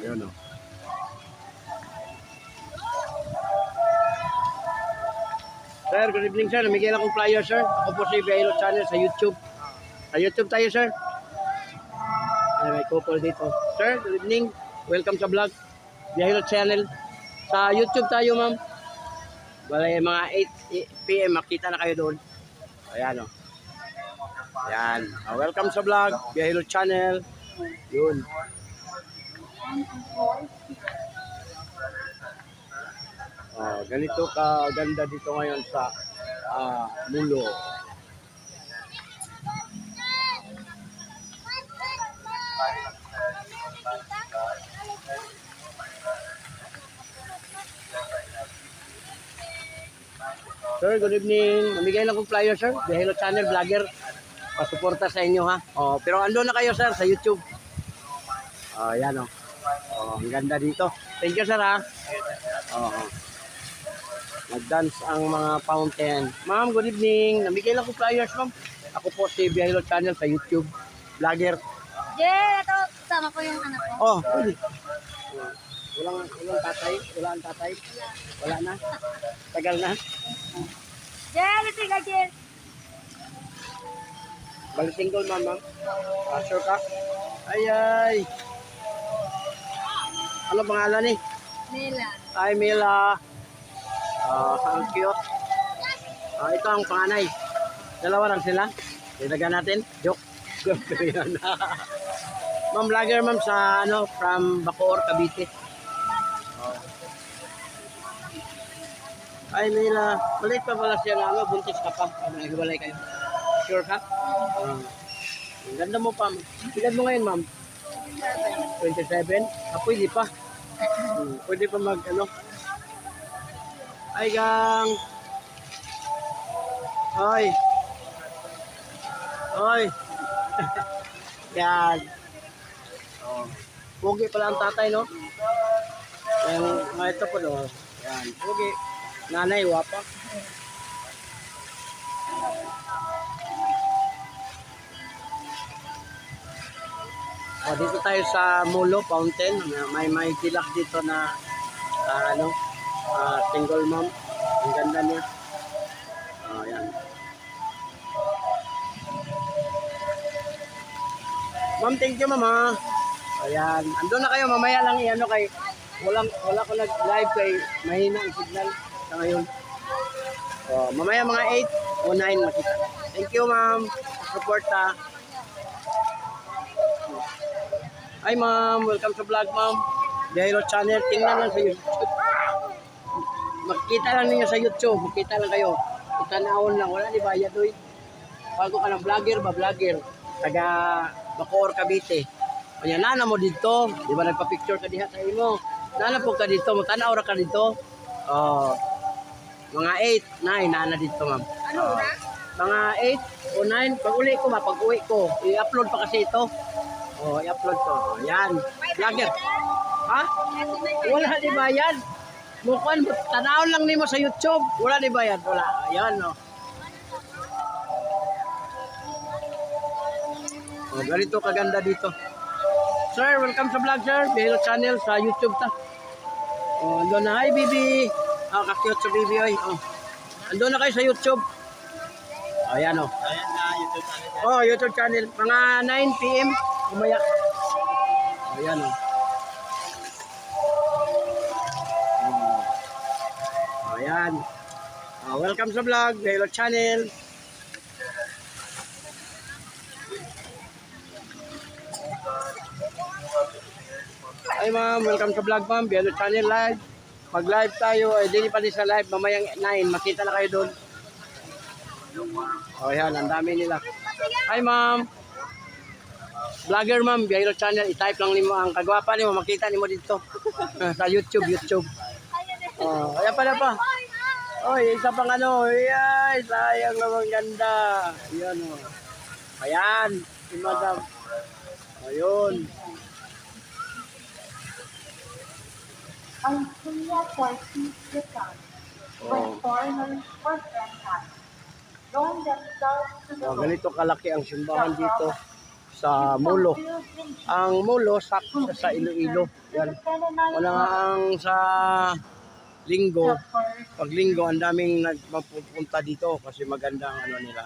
Ayun o. Sir, good evening sir. Namigyan akong flyer sir. Ako po si Bielo Channel sa YouTube. Sa YouTube tayo sir. Ay, may couple dito. Sir, good evening. Welcome sa vlog. Bielo Channel. Sa YouTube tayo ma'am. Bale, mga 8 p.m. makita na kayo doon. Ayan o. Ayan. Ah, welcome sa vlog. Bielo Channel. Yun. Ah, ganito ka ganda dito ngayon sa ah, Mulo. Sir, good evening. Namigay lang kong flyer, sir. The Hello Channel Vlogger. Pasuporta sa inyo, ha? Oh, pero ando na kayo, sir, sa YouTube. Oh, yan, oh. Oh, ang ganda dito. Thank you, sir, ha? Oo. Nag-dance ang mga fountain. Ma'am, good evening. Namigay lang ko flyers, ma'am. Ako po si Biahilo Channel sa YouTube. Vlogger. Jay, ito, kasama ko yung anak ko. Oh, pwede. Walang, walang tatay? Wala ang tatay? Wala na? Tagal na? Jay, liti ka, Jay. Bali single, ma'am, ma'am. Ah, sure ka? Ay, ay. Ano pangalan ni? Nila. Ay, Mila. Ah, ang cute. Ah, ito ang panganay. Dalawa lang sila. Ilagan natin. Joke. Ma'am, vlogger ma'am sa ano, from Bacoor, Cavite. Oh. Ay, Mila. Balik pa pala siya na ano, buntis ka pa. Ano, hiwalay kayo. Sure ka? Ah. ang ganda mo pa. Ilan mo ngayon, ma'am? 27? Ah, pwede pa. Hmm, pwede pa mag, ano, ay, gang. Ay. Ay. Yan. Oh. Pugi pala ang tatay, no? Yung mga ito po, no? Yan. Pugi. Nanay, wapa. Oh, dito tayo sa Mulo Fountain. May may tilak dito na ah, ano, ah, single mom. Ang ganda niya. Oh, yan. Ma'am, thank you, mama. Ayan. Ando na kayo, mamaya lang i-ano kay walang wala ko nag-live kay mahina ang signal sa ngayon. Oh, mamaya mga 8 o 9 makita. Thank you, ma'am. Suporta. Hi, ma'am. Welcome sa vlog, ma'am. Jairo Channel. Tingnan lang sa YouTube. Makita lang ninyo sa YouTube. Makita lang kayo. Itanawon lang. Wala ni bayad, doy. Bago ka ng vlogger ba, vlogger? Taga Bacoor, Cavite. Kanya, nana mo dito. Di ba nagpa-picture ka diha sa imo? Nana po ka dito. Matanaw ra ka dito. Oh, mga 8, 9, nana dito, ma'am. Ano Oh, na? mga 8 o 9, pag uli ko, ma, pag uwi ko, i-upload pa kasi ito. Oh, i-upload to. Oh, yan. Vlogger. Ha? Wala di bayad. Mukuan, tanawon lang nimo sa YouTube. Wala di bayad. Wala. Ayan, no. Oh, ganito kaganda dito. Sir, welcome sa vlog, sir. Behelo channel sa YouTube ta. Oh, ando na. Hi, Bibi. Oh, kakiyot sa Bibi, oy. Oh. Ando na kayo sa YouTube. Oh, ayan, oh. Ayan na, YouTube channel. Oh, YouTube channel. Mga 9 p.m. Umaya. Ayan o. Oh. Ayan. Oh, welcome sa vlog. Hello channel. Ay ma'am, welcome sa vlog ma'am. Hello channel live. Mag live tayo. Ay, di pa din sa live. Mamayang 9. Makita na kayo doon. Oh, yan. Ang dami nila. Hi, ma'am. Vlogger, ma'am. Biyahiro channel. I-type lang nimo ang kagwapa nimo. Makita nimo dito. Sa YouTube, YouTube. Oh, kaya pala pa. Oy, isa pang ano. Ay, sayang naman ganda. Yan, oh. Ayan. Si madam. Ayun. ang Kuya Kwarty Japan, Oh. when foreigners or friends join themselves to the Oh, ganito kalaki ang simbahan dito sa Mulo. Ang Mulo sakto sa Iloilo. Yan. Wala nga ang sa linggo, pag linggo ang daming nagpupunta dito kasi maganda ang ano nila.